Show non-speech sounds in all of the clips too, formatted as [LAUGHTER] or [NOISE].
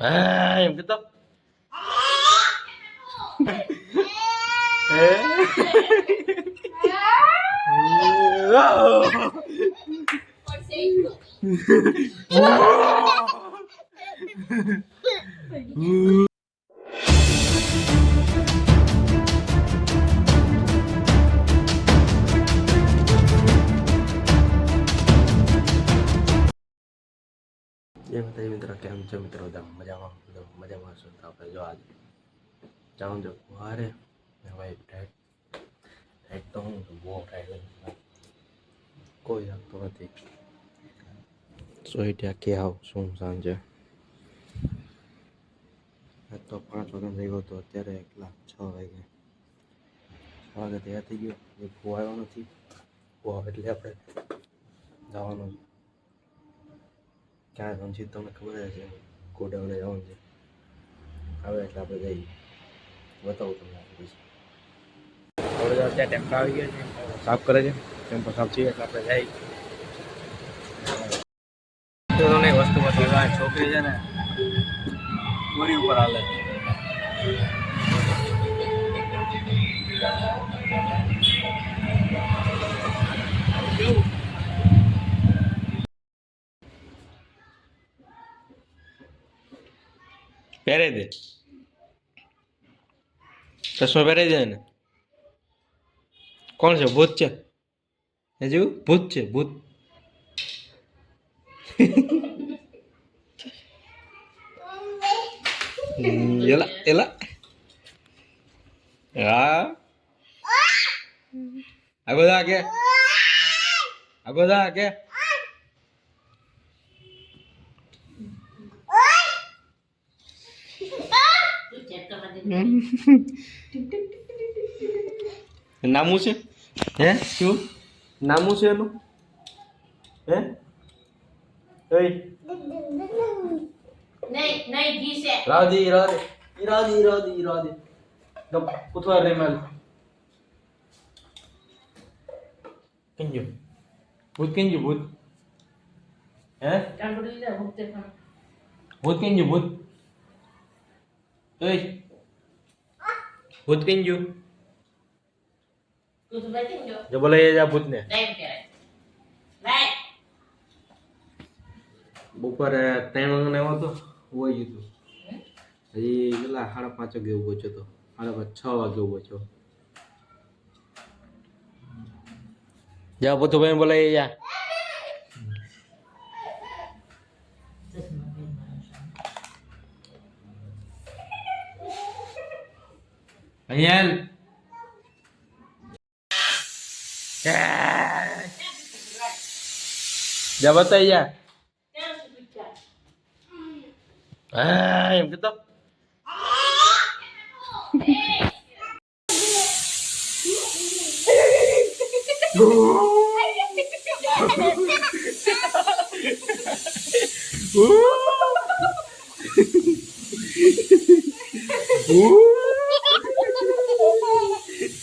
Eh, yung kita. Eh. Wow. Wow. જય માતાજી મિત્રો કેમ છે મિત્રો? બધા મજામાં? મજામાં છો? તો આપણે જો આજે જાઉં જો વારે ભાઈ ટાઈટ ટાઈટ તો હું બહુ ટાઈટ કોઈ લાગતો નથી. સોઈટ્યા કે આવ, શું સાંજે? આજ તો પાંચ વાગે થઈ ગયો તો અત્યારે એકલા છ વાગે છ વાગે તૈયાર થઈ ગયો. એ ભૂ નથી. ભૂ આવે એટલે આપણે જવાનું ક્યાં જવાનું તમને ખબર છે ગોડાઉને જવાનું છે. આવે એટલે આપણે જઈએ. બતાવું તમને આપણે અત્યારે ટેમ્પો આવી ગયા છે. સાફ કરે છે. ટેમ્પો સાફ છે એટલે આપણે જઈએ. તમને વસ્તુ છોકરી છે ને દોરી ઉપર હાલે. છે પહેરે દે. ચશ્મા પહેરાઈ દે ને કોણ છે? ભૂત છે. એ જેવું ભૂત છે, ભૂત. એલા એલા. હા. આ બધા કે? આ બધા કે? નામું છે હે શું નામું છે એનું હે ઓય નહીં નહીં ઘી છે રાધે રાધે રાધે રાધે રાધે ગપ ઉતવાર રે માલ કિંજો ભૂત કિંજો ભૂત હે કાંગડી લે ભૂખતે પણ ભૂત કિંજો ભૂત ઓય ભૂત કિંજો તું તો બેઠી જો જો બોલે જા ભૂતને નહીં કહેવાય નહીં બપોરે ત્રણ વાગ્યાનો આવ્યો તો હોય ગયું હજી કેટલા સાડા પાંચ વાગે ઉભો છો તો સાડા પાંચ છ વાગે ઉભો છો જા બધું ભાઈ બોલાય જા Ayan. Jawab saya. ya. Ah, yang ketok. Ooh. [LAUGHS] [LAUGHS] [LAUGHS] Uh. Ooh.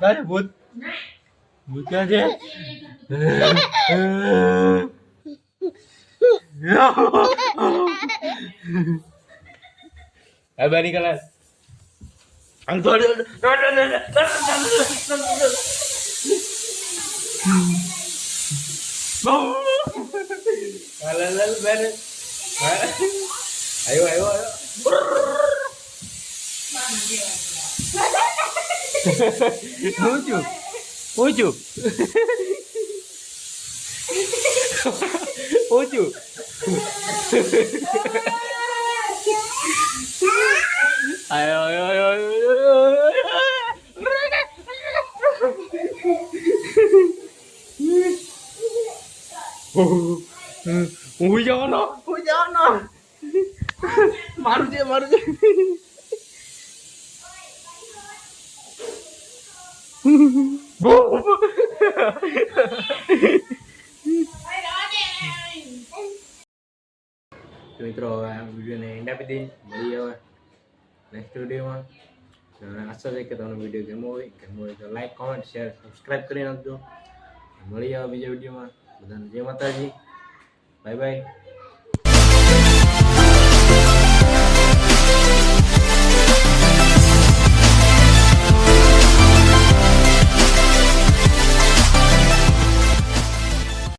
나를 못 못하게 Abadi Nicholas. Ayo ayo ayo. Lucu. 아유, 아유, 아유, 아유, 아유. 오야나, 오야나. 마르지, 마르지. 뭐? તો મિત્રો હવે આ વિડીયોને એન્ડ આપી દઈએ. મળીએ હવે નેક્સ્ટ વિડીયોમાં. અને આશા છે કે તમને વીડિયો ગમો હોય. ગમો હોય તો લાઈક કોમેન્ટ શેર સબસ્ક્રાઈબ કરી નાખજો. મળીએ હવે બીજા વિડીયોમાં. બધાને જય માતાજી. Bye bye